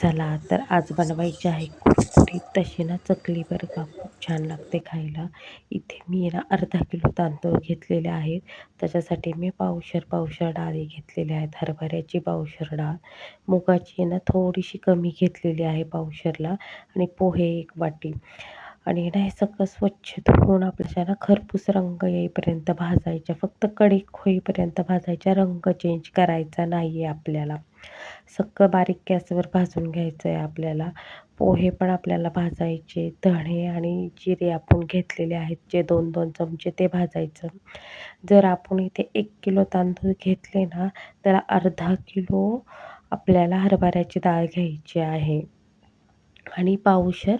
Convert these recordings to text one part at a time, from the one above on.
चला तर आज बनवायची आहे कुरकुरीत. तशी ना चकली बरं का खूप छान लागते खायला. इथे मी ना अर्धा किलो तांदूळ घेतलेले आहेत. त्याच्यासाठी मी पावशर पावशर डाळी घेतलेल्या आहेत. हरभऱ्याची पावशर डाळ. मुगाची ना थोडीशी कमी घेतलेली आहे पावशरला. आणि पोहे एक वाटी. आणि ना हे सगळं स्वच्छ धुवून आपल्याला ना खरपूस रंग येईपर्यंत भाजायच्या फक्त कडीक होईपर्यंत भाजायच्या रंग चेंज करायचा नाही आहे आपल्याला. सगळं बारीक गॅसवर भाजून घ्यायचं आहे आपल्याला. पोहे पण आपल्याला भाजायचे धणे आणि जिरे आपण घेतलेले आहेत जे दोन दोन चमचे ते भाजायचं. जर आपण इथे एक किलो तांदूळ घेतले ना तर अर्धा किलो आपल्याला हरभऱ्याची डाळ घ्यायची आहे. आणि पावशर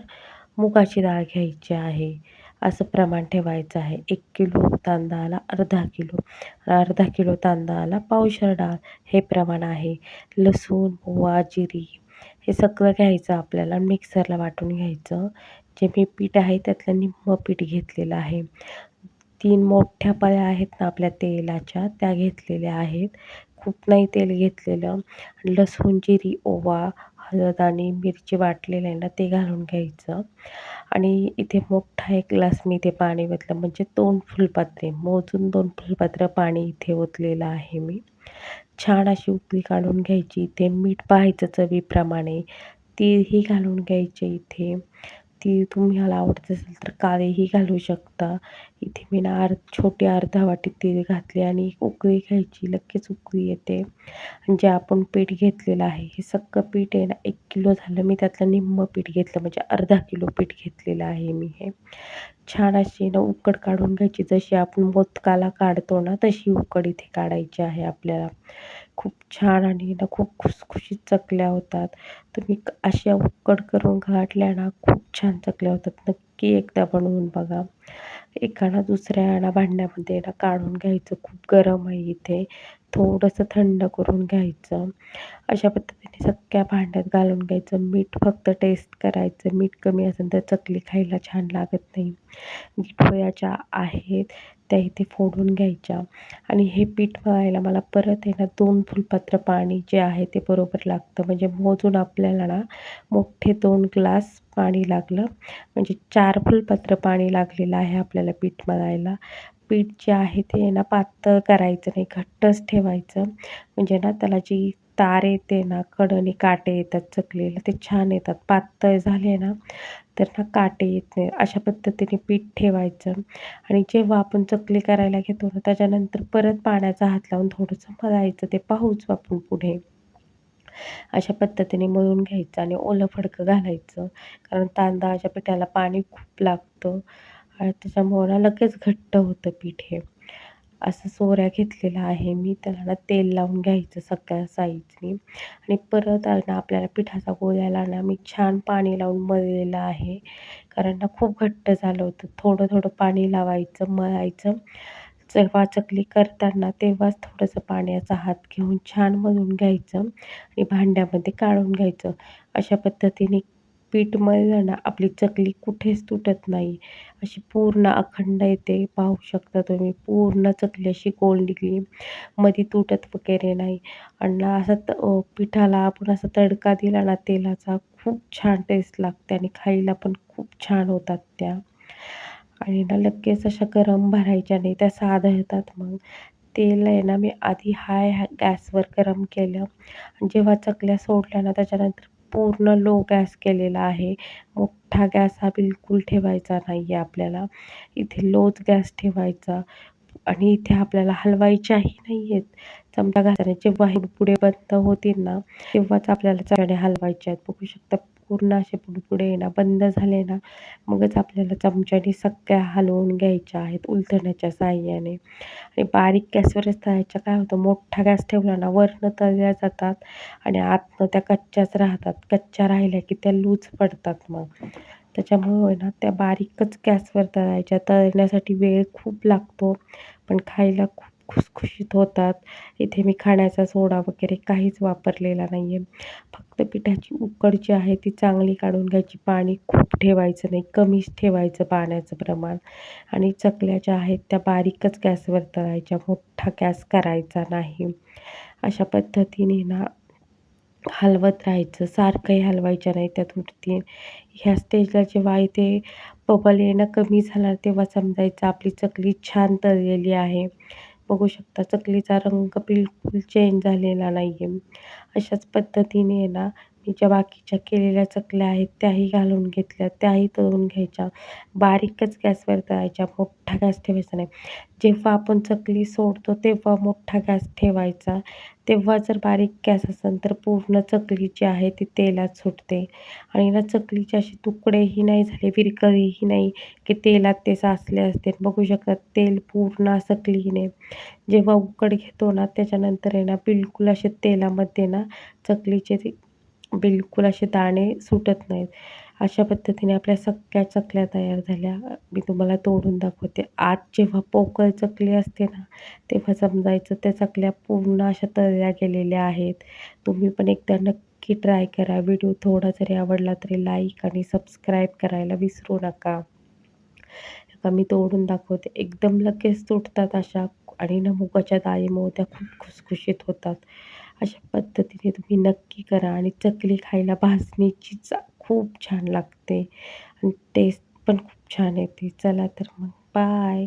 मुगाची डाळ घ्यायची आहे. असं प्रमाण ठेवायचं आहे. एक किलो तांदळाला अर्धा किलो. अर्धा किलो तांदळाला पावशर डाळ हे प्रमाण आहे. लसूण ओवा जिरी हे सगळं घ्यायचं आपल्याला मिक्सरला वाटून घ्यायचं. जे मी पीठ आहे त्यातलं निम्म पीठ घेतलेलं आहे. तीन मोठ्या पळ्या आहेत ना आपल्या तेलाच्या त्या घेतलेल्या आहेत. खूप नाही तेल घेतलेलं. लसूण जिरी ओवा हळद आणि मिरची वाटलेलं आहे ना ते घालून घ्यायचं. आणि इथे मोठा एक ग्लास मी इथे पाणी ओतलं म्हणजे दोन फुलपात्रे मोजून दोन फुलपात्र पाणी इथे ओतलेलं आहे मी. छान अशी उकळी काढून घ्यायची इथे मीठ पाहायचं चवीप्रमाणे तीही घालून घ्यायचे इथे. ती तुम्हाला आवडत असेल तर काळेही घालू शकता. इथे मी ना अर्ध छोटी अर्धा वाटी तेल घातली आणि एक उकळी घ्यायची लगेच उकळी येते. आणि जे आपण पीठ घेतलेलं आहे हे सगळं पीठ आहे ना एक किलो झालं. मी त्यातलं निम्मं पीठ घेतलं म्हणजे अर्धा किलो पीठ घेतलेलं आहे मी हे. छान अशी ना उकड काढून घ्यायची. जशी आपण मोदकाला काढतो ना तशी उकड इथे काढायची आहे आपल्याला. खूप छान आणि ना खूप खुसखुशीत चकल्या होतात. तुम्ही अशा उकड करून घाटल्या ना खूप छान चकल्या होतात. नक्की एकदा बनवून बघा. एका ना दुसऱ्या ना भांड्यामध्ये ना काढून घ्यायचं. खूप गरम आहे इथे. थोडंसं थंड करून घ्यायचं. अशा पद्धतीने सगळ्या भांड्यात घालून घ्यायचं. मीठ फक्त टेस्ट करायचं. मीठ कमी असेल तर चकली खायला छान लागत नाही. गिठोयाच्या आहेत त्या इथे फोडून घ्यायच्या. आणि हे पीठ मळायला मला परत आहे ना दोन फुलपात्र पाणी जे आहे ते बरोबर लागतं. म्हणजे मोजून आपल्याला ना मोठे दोन ग्लास पाणी लागलं. म्हणजे चार फुलपात्र पाणी लागलेलं आहे आपल्याला पीठ मळायला. पीठ जे आहे ते ना पातळ करायचं नाही घट्टच ठेवायचं. म्हणजे ना त्याला जी तार येते ना कडनी काटे येतात चकलीला ते छान येतात. पातळ झाले ना तर ना काटे येत नाही. अशा पद्धतीने पीठ ठेवायचं आणि जेव्हा आपण चकली करायला घेतो ना त्याच्यानंतर परत पाण्याचा हात लावून थोडंसं मळायचं ते पाहूच आपण पुढे. अशा पद्धतीने मळून घ्यायचं आणि ओलं फडकं घालायचं. कारण तांदळाच्या पिठाला पाणी खूप लागतं आणि त्याच्यामुळं ना लगेच घट्ट होतं पीठ हे. असं सोऱ्या घेतलेला आहे. मी त्याला ना तेल लावून घ्यायचं सगळ्या साईजनी आणि परत ना आपल्याला पिठाचा गोळ्याला ना मी छान पाणी लावून मळलेलं आहे. कारण ना खूप घट्ट झालं होतं. थोडं थोडं पाणी लावायचं मळायचं. जेव्हा चकली करताना तेव्हाच थोडंसं पाण्याचा हात घेऊन छान मळून घ्यायचं. आणि भांड्यामध्ये काढून घ्यायचं. अशा पद्धतीने पीठमय मळलं ना आपली चकली कुठेच तुटत नाही. अशी पूर्ण अखंड येते. पाहू शकता तुम्ही पूर्ण चकली अशी गोल निघली. मध्ये तुटत वगैरे नाही. आणि असं पिठाला आपण असा तडका दिला ना तेलाचा खूप छान टेस्ट लागते आणि खायला पण खूप छान होतात त्या. आणि ना लगेच अशा गरम भरायच्या नाही त्या साधळतात मग. तेल आहे ना मी आधी हाय गॅसवर गरम केलं. आणि जेव्हा चकल्या सोडल्या ना त्याच्यानंतर पूर्ण लो गॅस केलेला आहे. मोठा गॅस हा बिलकुल ठेवायचा नाही आहे आपल्याला. इथे लोच गॅस ठेवायचा आणि इथे आपल्याला हलवायच्याही नाही आहेत चमचा घासाने जेव्हा हे पुढे बंद होतील ना तेव्हाच आपल्याला चणे हलवायचे आहेत. बघू शकता पूर्ण असे पुढे ना बंद झाले ना मगच आपल्याला चमच्याने सगळ्या हलवून घ्यायच्या आहेत उलथण्याच्या साह्याने. आणि बारीक गॅसवरच तळायच्या काय होतं मोठा गॅस ठेवला ना वरनं तळल्या जातात आणि आतनं त्या कच्च्याच राहतात. कच्च्या राहिल्या की त्या लूज पडतात मग. त्याच्यामुळे ना त्या बारीकच गॅसवर तळायच्या. तळण्यासाठी वेळ खूप लागतो पण खायला खूप खुसखुशीत होतात. इथे मी खाण्याचा सोडा वगैरे काहीच वापरलेला नाही आहे फक्त पिठाची उकड जी आहे ती चांगली काढून घ्यायची. पाणी खूप ठेवायचं नाही. कमीच ठेवायचं पाण्याचं प्रमाण. आणि चकल्या ज्या आहेत त्या बारीकच गॅसवर तळायच्या. मोठा गॅस करायचा नाही. अशा पद्धतीने ना हलवत राहायचं. सारखंही हलवायच्या नाही त्या तुटतील ह्या स्टेजला जेव्हा इथे बबल येणं कमी झालं तेव्हा समजायचं आपली चकली छान तळलेली आहे. बघू शकता. चकलीचा रंग बिलकुल चेंज झालेला नाही आहे अशाच पद्धतीने आहे ना ज्या बाकीच्या केलेल्या चकल्या आहेत त्याही घालून घेतल्या त्याही तळून घ्यायच्या. बारीकच गॅसवर तळायच्या मोठा गॅस ठेवायचा नाही. जेव्हा आपण चकली सोडतो तेव्हा मोठा गॅस ठेवायचा. तेव्हा जर बारीक गॅस असेल तर पूर्ण चकली जी आहे ती तेलात सुटते. आणि ना चकलीचे असे तुकडेही नाही झाले विरकळीही नाही की तेलात ते साचले असते. बघू शकतात तेल पूर्ण असं क्लीन आहे जेव्हा उकड घेतो ना त्याच्यानंतर आहे ना बिलकुल असे तेलामध्ये ना चकलीचे ते बिलकुल असे दाणे सुटत नाहीत. अशा पद्धतीने आपल्या सगळ्या चकल्या तयार झाल्या. मी तुम्हाला तोडून दाखवते. आत जेव्हा पोकळ चकली असते ना तेव्हा समजायचं त्या चकल्या पूर्ण अशा तळल्या गेलेल्या आहेत. तुम्ही पण एकदा नक्की ट्राय करा. व्हिडिओ थोडा जरी आवडला तरी लाईक आणि सबस्क्राईब करायला विसरू नका. मी तोडून दाखवते. एकदम लगेच तुटतात अशा आणि ना मुगाच्या डाळीमुळे त्या खूप खुसखुशीत होतात. अशा पद्धतीने तुम्ही नक्की करा आणि चकली खायला भाजणीचीच खूप छान लागते आणि टेस्ट पण खूप छान येते. चला तर मग बाय